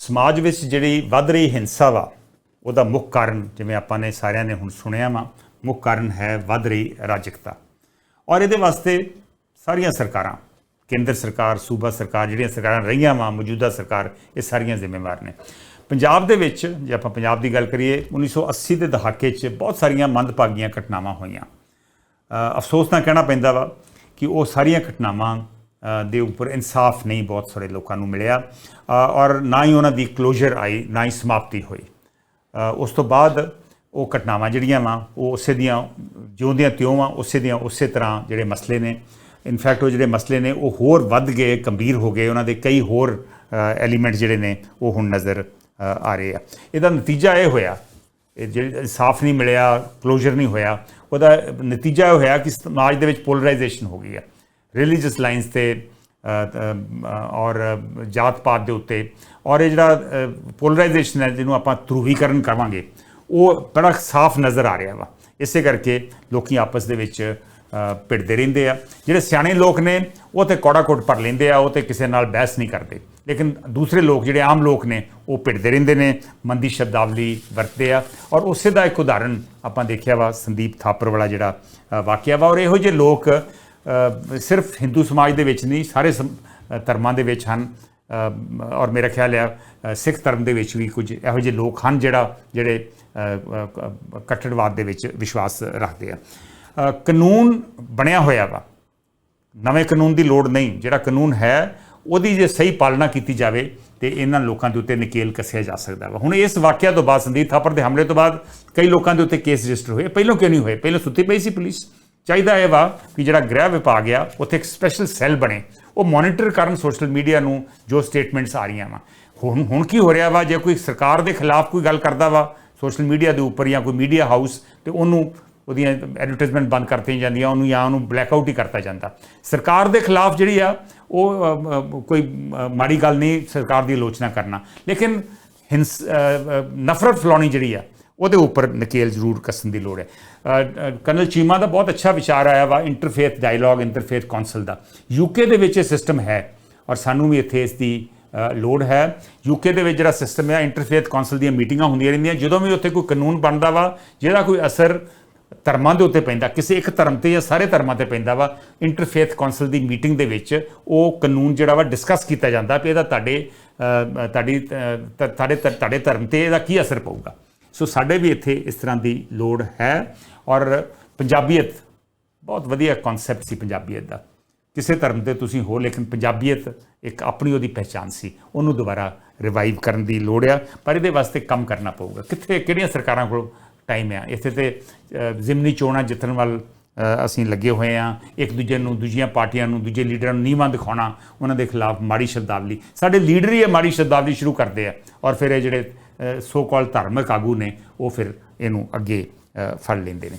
ਸਮਾਜ ਵਿੱਚ ਜਿਹੜੀ ਵੱਧ ਰਹੀ ਹਿੰਸਾ ਵਾ, ਉਹਦਾ ਮੁੱਖ ਕਾਰਨ ਜਿਵੇਂ ਆਪਾਂ ਨੇ ਸਾਰਿਆਂ ਨੇ ਹੁਣ ਸੁਣਿਆ ਵਾ, ਮੁੱਖ ਕਾਰਨ ਹੈ ਵੱਧ ਰਹੀ ਅਰਾਜਕਤਾ। ਔਰ ਇਹਦੇ ਵਾਸਤੇ ਸਾਰੀਆਂ ਸਰਕਾਰਾਂ, ਕੇਂਦਰ ਸਰਕਾਰ, ਸੂਬਾ ਸਰਕਾਰ, ਜਿਹੜੀਆਂ ਸਰਕਾਰਾਂ ਰਹੀਆਂ ਵਾ, ਮੌਜੂਦਾ ਸਰਕਾਰ, ਇਹ ਸਾਰੀਆਂ ਜ਼ਿੰਮੇਵਾਰ ਨੇ। ਪੰਜਾਬ ਦੇ ਵਿੱਚ, ਜੇ ਆਪਾਂ ਪੰਜਾਬ ਦੀ ਗੱਲ ਕਰੀਏ 1980 ਦੇ ਦਹਾਕੇ 'ਚ ਬਹੁਤ ਸਾਰੀਆਂ ਮੰਦਭਾਗੀਆਂ ਘਟਨਾਵਾਂ ਹੋਈਆਂ। ਅਫਸੋਸ ਨਾਲ ਕਹਿਣਾ ਪੈਂਦਾ ਵਾ ਕਿ ਉਹ ਸਾਰੀਆਂ ਘਟਨਾਵਾਂ ਦੇ ਉੱਪਰ ਇਨਸਾਫ ਨਹੀਂ ਬਹੁਤ ਸਾਰੇ ਲੋਕਾਂ ਨੂੰ ਮਿਲਿਆ। ਔਰ ਨਾ ਹੀ ਉਹਨਾਂ ਦੀ ਕਲੋਜ਼ਰ ਆਈ, ਨਾ ਹੀ ਸਮਾਪਤੀ ਹੋਈ। ਉਸ ਤੋਂ ਬਾਅਦ ਉਹ ਘਟਨਾਵਾਂ ਜਿਹੜੀਆਂ ਵਾ, ਉਹ ਉਸੇ ਦੀਆਂ, ਜਿਉਂਦਿਆਂ ਤਿਉਂ ਆ ਉਸੇ ਦੀਆਂ ਉਸੇ ਤਰ੍ਹਾਂ ਜਿਹੜੇ ਮਸਲੇ ਨੇ। ਇਨਫੈਕਟ ਉਹ ਜਿਹੜੇ ਮਸਲੇ ਨੇ, ਉਹ ਹੋਰ ਵੱਧ ਗਏ, ਗੰਭੀਰ ਹੋ ਗਏ। ਉਹਨਾਂ ਦੇ ਕਈ ਹੋਰ ਐਲੀਮੈਂਟ ਜਿਹੜੇ ਨੇ, ਉਹ ਹੁਣ ਨਜ਼ਰ ਆ ਰਹੇ ਆ। ਇਹਦਾ ਨਤੀਜਾ ਇਹ ਹੋਇਆ, ਇਹ ਜਿਹੜੇ ਇਨਸਾਫ ਨਹੀਂ ਮਿਲਿਆ ਕਲੋਜ਼ਰ ਨਹੀਂ ਹੋਇਆ, ਉਹਦਾ ਨਤੀਜਾ ਇਹ ਹੋਇਆ ਕਿ ਸਮਾਜ ਦੇ ਵਿੱਚ ਪੋਲਰਾਈਜੇਸ਼ਨ ਹੋ ਗਈ ਆ। ਰਿਲੀਜੀਅਸ ਲਾਈਨਸ ਤੇ ਔਰ ਜਾਤ ਪਾਤ ਦੇ ਉੱਤੇ। ਔਰ ਇਹ ਜਿਹੜਾ ਪੋਲਰਾਈਜੇਸ਼ਨ ਹੈ, ਜਿਹਨੂੰ ਆਪਾਂ ਧਰੂਵੀਕਰਨ ਕਰਾਂਗੇ ਉਹ ਬੜਾ ਸਾਫ਼ ਨਜ਼ਰ ਆ ਰਿਹਾ ਵਾ। ਇਸੇ ਕਰਕੇ ਲੋਕੀ ਆਪਸ ਦੇ ਵਿੱਚ ਭਿੜਦੇ ਰਹਿੰਦੇ ਆ। ਜਿਹੜੇ ਸਿਆਣੇ ਲੋਕ ਨੇ, ਉਹ ਤੇ ਕੌੜਾ ਕੋਟ ਭਰ ਲੈਂਦੇ ਆ, ਉਹ ਤੇ ਕਿਸੇ ਨਾਲ ਬਹਿਸ ਨਹੀਂ ਕਰਦੇ। ਲੇਕਿਨ ਦੂਸਰੇ ਲੋਕ, ਜਿਹੜੇ ਆਮ ਲੋਕ ਨੇ, ਉਹ ਭਿੜਦੇ ਰਹਿੰਦੇ ਨੇ, ਮੰਦੀ ਸ਼ਬਦਾਵਲੀ ਵਰਤਦੇ ਆ। ਔਰ ਉਸੇ ਦਾ ਇੱਕ ਉਦਾਹਰਣ ਆਪਾਂ ਦੇਖਿਆ ਵਾ, ਸੰਦੀਪ ਥਾਪਰ ਵਾਲਾ ਜਿਹੜਾ ਵਾਕਿਆ ਵਾ। ਔਰ ਇਹੋ ਜਿਹੇ ਲੋਕ ਸਿਰਫ ਹਿੰਦੂ ਸਮਾਜ ਦੇ ਵਿੱਚ ਨਹੀਂ, ਸਾਰੇ ਸਮ- ਧਰਮਾਂ ਦੇ ਵਿੱਚ ਹਨ। ਔਰ ਮੇਰਾ ਖਿਆਲ ਹੈ ਸਿੱਖ ਧਰਮ ਦੇ ਵਿੱਚ ਵੀ ਕੁਝ ਇਹੋ ਜਿਹੇ ਲੋਕ ਹਨ ਜਿਹੜਾ, ਜਿਹੜੇ ਕੱਟੜਵਾਦ ਦੇ ਵਿੱਚ ਵਿਸ਼ਵਾਸ ਰੱਖਦੇ ਆ। ਕਾਨੂੰਨ ਬਣਿਆ ਹੋਇਆ ਵਾ। ਨਵੇਂ ਕਾਨੂੰਨ ਦੀ ਲੋੜ ਨਹੀਂ। ਜਿਹੜਾ ਕਾਨੂੰਨ ਹੈ, ਉਹਦੀ ਜੇ ਸਹੀ ਪਾਲਣਾ ਕੀਤੀ ਜਾਵੇ, ਤੇ ਇਹਨਾਂ ਲੋਕਾਂ ਦੇ ਉੱਤੇ ਨਕੇਲ ਕੱਸਿਆ ਜਾ ਸਕਦਾ ਵਾ। ਹੁਣ ਇਸ ਵਾਕਿਆ ਤੋਂ ਬਾਅਦ ਸੰਦੀਪ ਥਾਪਰ ਦੇ ਹਮਲੇ ਤੋਂ ਬਾਅਦ ਕਈ ਲੋਕਾਂ ਦੇ ਉੱਤੇ ਕੇਸ ਰਜਿਸਟਰ ਹੋਏ। ਪਹਿਲਾਂ ਕਿਉਂ ਨਹੀਂ ਹੋਏ? ਪਹਿਲਾਂ ਸੁੱਤੀ ਪਈ ਸੀ ਪੁਲਿਸ। ਚਾਹੀਦਾ ਇਹ ਵਾ ਕਿ ਜਿਹੜਾ ਗ੍ਰਹਿ ਵਿਭਾਗ ਆ, ਉੱਥੇ ਇੱਕ ਸਪੈਸ਼ਲ ਸੈੱਲ ਬਣੇ। ਉਹ ਮੋਨੀਟਰ ਕਰਨ ਸੋਸ਼ਲ ਮੀਡੀਆ ਨੂੰ ਜੋ ਸਟੇਟਮੈਂਟਸ ਆ ਰਹੀਆਂ ਵਾ। ਹੁਣ ਹੁਣ ਕੀ ਹੋ ਰਿਹਾ ਵਾ? ਜੇ ਕੋਈ ਸਰਕਾਰ ਦੇ ਖਿਲਾਫ ਕੋਈ ਗੱਲ ਕਰਦਾ ਵਾ ਸੋਸ਼ਲ ਮੀਡੀਆ ਦੇ ਉੱਪਰ ਜਾਂ ਕੋਈ ਮੀਡੀਆ ਹਾਊਸ ਤੇ ਉਹਨੂੰ ਉਹਦੀਆਂ ਐਡਵਰਟਾਈਜ਼ਮੈਂਟ ਬੰਦ ਕਰਤੀਆਂ ਜਾਂਦੀਆਂ, ਉਹਨੂੰ ਜਾਂ ਉਹਨੂੰ ਬਲੈਕ ਆਊਟ ਹੀ ਕਰਤਾ ਜਾਂਦਾ। ਸਰਕਾਰ ਦੇ ਖਿਲਾਫ ਜਿਹੜੀ ਆ, ਉਹ ਕੋਈ ਮਾੜੀ ਗੱਲ ਨਹੀਂ ਸਰਕਾਰ ਦੀ ਆਲੋਚਨਾ ਕਰਨਾ। ਲੇਕਿਨ ਹਿੰਸ ਨਫ਼ਰਤ ਫਲਾਉਣੀ ਜਿਹੜੀ ਆ ਉਹਦੇ ਉੱਪਰ ਨਕੇਲ ਜ਼ਰੂਰ ਕੱਸਣ ਦੀ ਲੋੜ ਹੈ। ਕਰਨਲ ਚੀਮਾ ਦਾ ਬਹੁਤ ਅੱਛਾ ਵਿਚਾਰ ਆਇਆ ਵਾ ਇੰਟਰਫੇਥ ਡਾਇਲੌਗ ਇੰਟਰਫੇਥ ਕੌਂਸਲ ਦਾ। ਯੂਕੇ ਦੇ ਵਿੱਚ ਇਹ ਸਿਸਟਮ ਹੈ ਔਰ ਸਾਨੂੰ ਵੀ ਇੱਥੇ ਇਸ ਦੀ ਲੋੜ ਹੈ। ਯੂਕੇ ਦੇ ਵਿੱਚ ਜਿਹੜਾ ਸਿਸਟਮ ਹੈ ਇੰਟਰਫੇਥ ਕੌਂਸਲ ਦੀਆਂ ਮੀਟਿੰਗਾਂ ਹੁੰਦੀਆਂ ਰਹਿੰਦੀਆਂ। ਜਦੋਂ ਵੀ ਉੱਥੇ ਕੋਈ ਕਾਨੂੰਨ ਬਣਦਾ ਵਾ ਜਿਹੜਾ ਕੋਈ ਅਸਰ ਧਰਮਾਂ ਦੇ ਉੱਤੇ ਪੈਂਦਾ ਕਿਸੇ ਇੱਕ ਧਰਮ ਤੇ ਜਾਂ ਸਾਰੇ ਧਰਮਾਂ ਤੇ ਪੈਂਦਾ ਵਾ ਇੰਟਰਫੇਥ ਕੌਂਸਲ ਦੀ ਮੀਟਿੰਗ ਦੇ ਵਿੱਚ ਉਹ ਕਾਨੂੰਨ ਜਿਹੜਾ ਵਾ ਡਿਸਕਸ ਕੀਤਾ ਜਾਂਦਾ ਕਿ ਇਹਦਾ ਤੁਹਾਡੇ ਤੁਹਾਡੀ ਅ, ਤ- ਤੁਹਾਡੇ ਤੁਹਾਡੇ ਧਰਮ ਤੇ ਇਹਦਾ ਕੀ ਅਸਰ ਪਊਗਾ। ਸੋ ਸਾਡੇ ਵੀ ਇੱਥੇ ਇਸ ਤਰ੍ਹਾਂ ਦੀ ਲੋੜ ਹੈ ਔਰ ਪੰਜਾਬੀਅਤ, ਬਹੁਤ ਵਧੀਆ ਕਨਸੈਪਟ ਸੀ ਪੰਜਾਬੀਅਤ ਦਾ। ਕਿਸੇ ਧਰਮ ਤੇ ਤੁਸੀਂ ਹੋ, ਲੇਕਿਨ ਪੰਜਾਬੀਅਤ ਇੱਕ ਆਪਣੀ ਉਹਦੀ ਪਹਿਚਾਨ ਸੀ। ਉਹਨੂੰ ਦੁਬਾਰਾ ਰਿਵਾਈਵ ਕਰਨ ਦੀ ਲੋੜ ਆ, ਪਰ ਇਹਦੇ ਵਾਸਤੇ ਕੰਮ ਕਰਨਾ ਪਊਗਾ। ਕਿੱਥੇ, ਕਿਹੜੀਆਂ ਸਰਕਾਰਾਂ ਕੋਲ ਟਾਈਮ ਆ? ਇੱਥੇ ਤੇ ਜ਼ਿਮਨੀ ਚੋਣਾਂ ਜਿੱਤਣ ਵੱਲ ਅਸੀਂ ਲੱਗੇ ਹੋਏ ਆ। ਇੱਕ ਦੂਜੇ ਨੂੰ, ਦੂਜੀਆਂ ਪਾਰਟੀਆਂ ਨੂੰ, ਦੂਜੇ ਲੀਡਰਾਂ ਨੂੰ ਨੀਵਾਂ ਦਿਖਾਉਣਾ, ਉਹਨਾਂ ਦੇ ਖਿਲਾਫ ਮਾੜੀ ਸ਼ਬਦਾਵਲੀ। ਸਾਡੇ ਲੀਡਰ ਹੀ ਇਹ ਮਾੜੀ ਸ਼ਬਦਾਵਲੀ ਸ਼ੁਰੂ ਕਰਦੇ ਆ। ਔਰ ਫਿਰ ਇਹ ਜਿਹੜੇ ਸੋ ਕਾਲ ਧਾਰਮਿਕ ਆਗੂ ਨੇ ਉਹ ਫਿਰ ਇਹਨੂੰ ਅੱਗੇ ਫੜ ਲੈਂਦੇ ਨੇ।